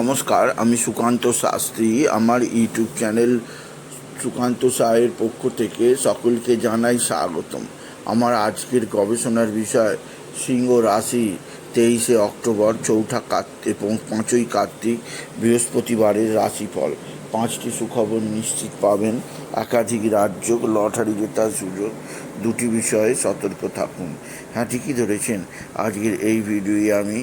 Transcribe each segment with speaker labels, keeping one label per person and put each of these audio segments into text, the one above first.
Speaker 1: নমস্কার, আমি সুকান্ত শাস্ত্রী। আমার ইউটিউব চ্যানেল সুকান্ত সাহের পক্ষ থেকে সকলকে জানাই স্বাগতম। আমার আজকের গবেষণার বিষয়, সিংহ রাশি, তেইশে অক্টোবর, চৌঠা কার্তিক এবং পাঁচই কার্তিক, বৃহস্পতিবারের রাশিফল। পাঁচটি সুখবর নিশ্চিত পাবেন। একাধিক রাজ্য, লটারি জেতার সুযোগ, দুটি বিষয়ে সতর্ক থাকুন। হ্যাঁ ঠিকই ধরেছেন। আজকের এই ভিডিওয়ে আমি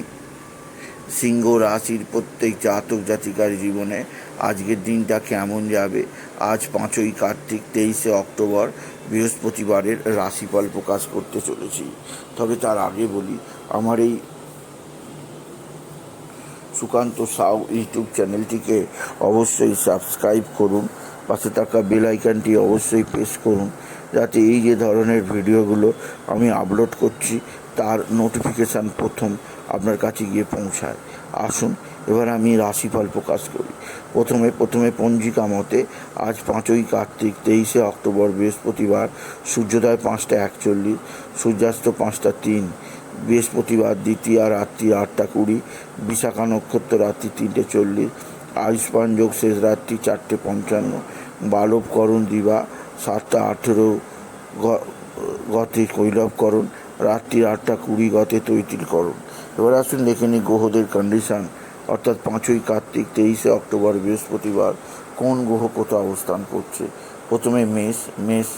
Speaker 1: সিংহ রাশির প্রত্যেক জাতক জাতিকার জীবনে আজকের দিনটা কেমন যাবে? আজ পাঁচই কার্তিক, তেইশে অক্টোবর, বৃহস্পতিবারের রাশিফল প্রকাশ করতে চলেছি। তবে তার আগে বলি, আমার এই সুকান্ত সাউ ইউটিউব চ্যানেলটিকে অবশ্যই সাবস্ক্রাইব করুন, পাশে থাকা বেল অবশ্যই প্রেস করুন, যাতে এই যে ধরনের ভিডিওগুলো আমি আপলোড করছি, তার নোটিফিকেশান প্রথম আপনার কাছে গিয়ে পৌঁছায়। আসুন, এবার আমি রাশিফল প্রকাশ করি। প্রথমে প্রথমে পঞ্জিকা মতে, আজ পাঁচই কার্তিক, তেইশে অক্টোবর, বৃহস্পতিবার, সূর্যোদয় পাঁচটা একচল্লিশ, সূর্যাস্ত পাঁচটা তিন, বৃহস্পতিবার দ্বিতীয় রাত্রি আটটা কুড়ি, বিশাখা নক্ষত্র রাত্রি তিনটে চল্লিশ, আয়ুষ্মান যোগ শেষ রাত্রি চারটে পঞ্চান্ন বালবকরণ দিবা সাতটা আঠেরো গতে কৈলবকরণ রাত্রি আটটা কুড়ি গতে তৈতিলকরণ এবার আসুন দেখে নিই গ্রহদের কন্ডিশন অর্থাৎ পাঁচই কার্তিক, তেইশে অক্টোবর, বৃহস্পতিবার কোন গ্রহ কোথাও অবস্থান করছে? প্রথমে মেষ মেষ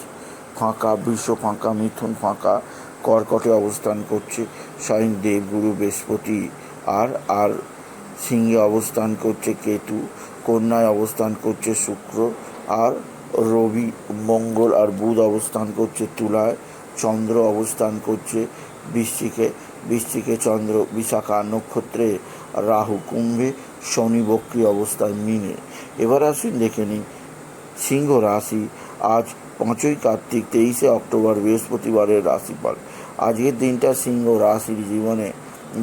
Speaker 1: ফাঁকা, বৃষ ফাঁকা, মিথুন ফাঁকা, কর্কটে অবস্থান করছে স্বয়ং দেবগুরু বৃহস্পতি, আর আর সিংহে অবস্থান করছে কেতু, কন্যায় অবস্থান করছে শুক্র, আর রবি, মঙ্গল আর বুধ অবস্থান করছে তুলায়, চন্দ্র অবস্থান করছে বৃশ্চিকে বৃশ্চিকে চন্দ্র, বিশাখা, নক্ষত্রে রাহু, কুম্ভে শনি বক্রী অবস্থায় মিনে। এবার আসুন দেখে নিন সিংহ রাশি। আজ পাঁচই কার্তিক, তেইশে অক্টোবর, বৃহস্পতিবারের রাশিফল। আজকের দিনটা সিংহ রাশির জীবনে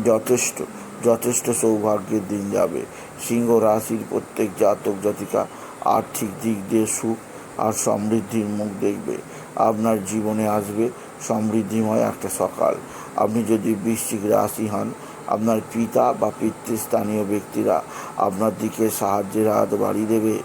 Speaker 1: যথেষ্ট যথেষ্ট সৌভাগ্যের দিন যাবে। সিংহ রাশির প্রত্যেক জাতক জাতিকা আর্থিক দিক দিয়ে সুখ আর সমৃদ্ধির মুখ দেখবে। আপনার জীবনে আসবে সমৃদ্ধিময় একটা সকাল। আপনি যদি বৃশ্চিক রাশি হন, আপনার পিতা বা পিতৃস্থানীয় ব্যক্তিরা আপনার দিকে সাহায্যের হাত বাড়িয়ে দেবে।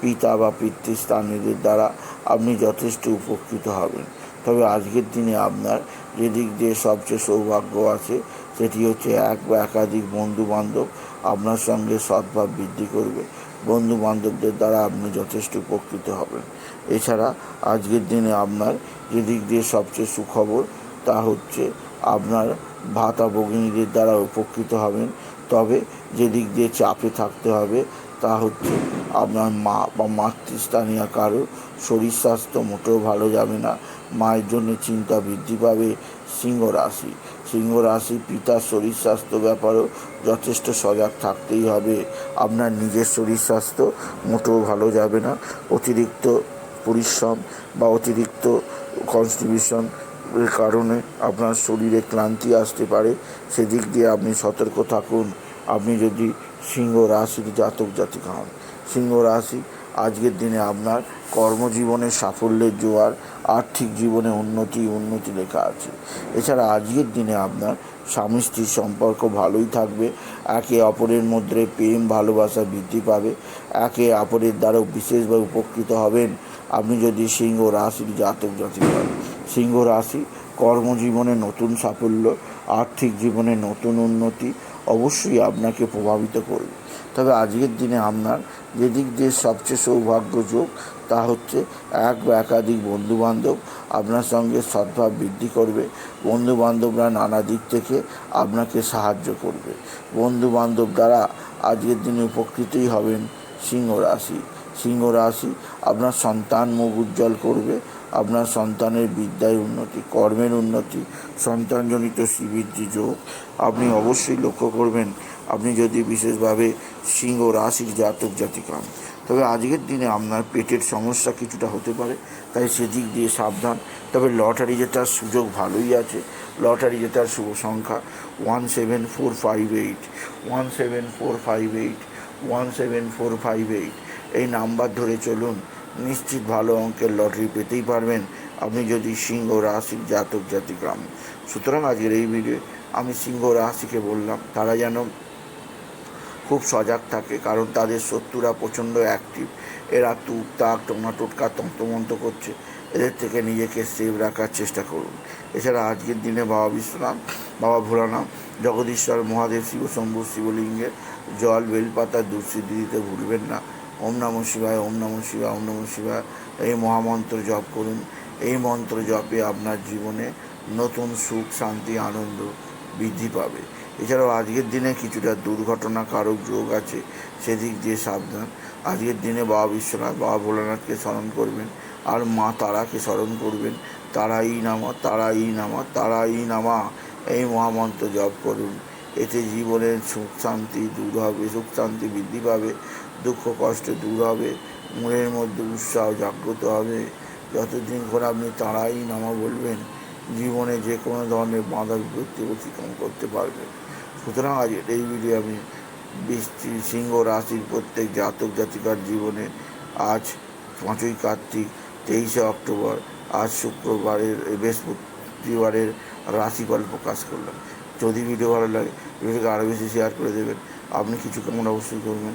Speaker 1: পিতা বা পিতৃস্থানীয়দের দ্বারা আপনি যথেষ্ট উপকৃত হবেন। তবে আজকের দিনে আপনার যেদিক দিয়ে সবচেয়ে সৌভাগ্য আছে, সেটি হচ্ছে এক বা একাধিক বন্ধু বান্ধব আপনার সঙ্গে সদ্ভাব বৃদ্ধি করবে। বন্ধু বান্ধবদের দ্বারা আপনি যথেষ্ট উপকৃত হবেন। এছাড়া আজকের দিনে আপনার যেদিক দিয়ে সবচেয়ে সুখবর, তা হচ্ছে আপনার ভাতা ভগিনীদের দ্বারা উপকৃত হবেন। তবে যেদিক দিয়ে চাপে থাকতে হবে, তা হচ্ছে আপনার মা বা মাতৃস্থানীয় কারও শরীর স্বাস্থ্য মোটেও ভালো যাবে না। মায়ের জন্য চিন্তা বৃদ্ধি পাবে সিংহ রাশি। সিংহ রাশি পিতার শরীর স্বাস্থ্য ব্যাপারেও যথেষ্ট সজাগ থাকতেই হবে। আপনার নিজের শরীর স্বাস্থ্য মোটেও ভালো যাবে না। অতিরিক্ত পরিশ্রম বা অতিরিক্ত কনস্টিবিউশন এর কারণে আপনার শরীরে ক্লান্তি আসতে পারে। সেদিক দিয়ে আপনি সতর্ক থাকুন। আপনি যদি সিংহ রাশির জাতক জাতিকা হন সিংহ রাশি আজকের দিনে আপনার কর্মজীবনে সাফল্যের জোয়ার, আর্থিক জীবনে উন্নতি উন্নতি লেখা আছে। এছাড়া আজকের দিনে আপনার স্বামী স্ত্রীর সম্পর্ক ভালোই থাকবে, একে অপরের মধ্যে প্রেম, ভালোবাসা বৃদ্ধি পাবে, একে অপরের দ্বারাও বিশেষভাবে উপকৃত হবেন। আপনি যদি সিংহ রাশির জাতক জাতি হন, সিংহ রাশি কর্মজীবনে নতুন সাফল্য, আর্থিক জীবনে নতুন উন্নতি অবশ্যই আপনাকে প্রভাবিত করবে। তবে আজকের দিনে আপনার যেদিক দিয়ে সবচেয়ে সৌভাগ্য যোগ তা হচ্ছে এক বা একাধিক বন্ধুবান্ধব আপনার সঙ্গে সদ্ভাব বৃদ্ধি করবে। বন্ধুবান্ধবরা নানা দিক থেকে আপনাকে সাহায্য করবে। বন্ধুবান্ধব দ্বারা আজকের দিনে উপকৃতই হবেন সিংহ রাশি। সিংহ রাশি আপনার সন্তান মুখ উজ্জ্বল করবে আপনার সন্তানের বিদ্যায় উন্নতি, কর্মের উন্নতি, সন্তানজনিত শ্রীবৃদ্ধি যোগ। আপনি অবশ্যই লক্ষ্য করবেন, আপনি যদি বিশেষভাবে সিংহ রাশির জাতক জাতিকা হন তবে আজকের দিনে আপনার পেটের সমস্যা কিছুটা হতে পারে, তাই সেদিক দিয়ে সাবধান। তবে লটারি জেতার সুযোগ ভালোই আছে। লটারি জেতার শুভ সংখ্যা one seven four five eight, one seven four five eight, one seven four five eight. এই নাম্বার ধরে চলুন নিশ্চিত ভালো অঙ্কের লটারি পেতেই পারবেন আপনি যদি সিংহ রাশির জাতক জাতিকাম সুতরাং আজকের এই ভিডিও আমি সিংহ রাশিকে বললাম, তারা যেন খুব সজাগ থাকে, কারণ তাদের শত্রুরা প্রচণ্ড অ্যাক্টিভ এরা তুক তাক টোনা টোটকা তন্তমন্ত করছে। এদের থেকে নিজেকে সেভ রাখার চেষ্টা করুন। এছাড়া আজকের দিনে বাবা বিশ্বনাথ, বাবা ভোলানাথ, জগদীশ্বর, মহাদেব, শিব, শম্ভু, শিবলিঙ্গের জল, বেলপাতা দুঃসিদ্ধি দিতে ভুলবেন না। ওম নম শিবায়, ওম নম শিবায়, ওম নম শিবায়। এই মহামন্ত্র জপ করুন। এই মন্ত্র জপে আপনার জীবনে নতুন সুখ, শান্তি, আনন্দ বৃদ্ধি পাবে। এছাড়াও আজকের দিনে কিছুটা দুর্ঘটনা কারক যোগ আছে, সেদিক দিয়ে সাবধান। আজকের দিনে বাবা বিশ্বনাথ, বাবা ভোলানাথকে স্মরণ করবেন আর মা তারাকে স্মরণ করবেন। তারাই নামা তারাই নামা তারাই নামা। এই মহামন্ত্র জপ করুন। এতে জীবনের সুখ, শান্তি দূর হবে, সুখ, শান্তি বৃদ্ধি পাবে। দুঃখ, কষ্ট দূর হবে, মনের মধ্যে উৎসাহ জাগ্রত হবে। যতদিন করে আপনি তারাই নামা বলবেন, জীবনে যে কোনো ধরনের বাধা বিপত্তি অতিক্রম করতে পারবেন। সুতরাং আজ এই ভিডিও আমি বৃষ্টি, সিংহ রাশির প্রত্যেক জাতক জাতিকার জীবনে, আজ পাঁচই কার্তিক, তেইশে অক্টোবর, আজ শুক্রবারের বৃহস্পতিবারের রাশিফল প্রকাশ করলাম। যদি ভিডিও ভালো লাগে ভিডিওকে আরও বেশি শেয়ার করে দেবেন। আপনি কিছু কেমন অবশ্যই করবেন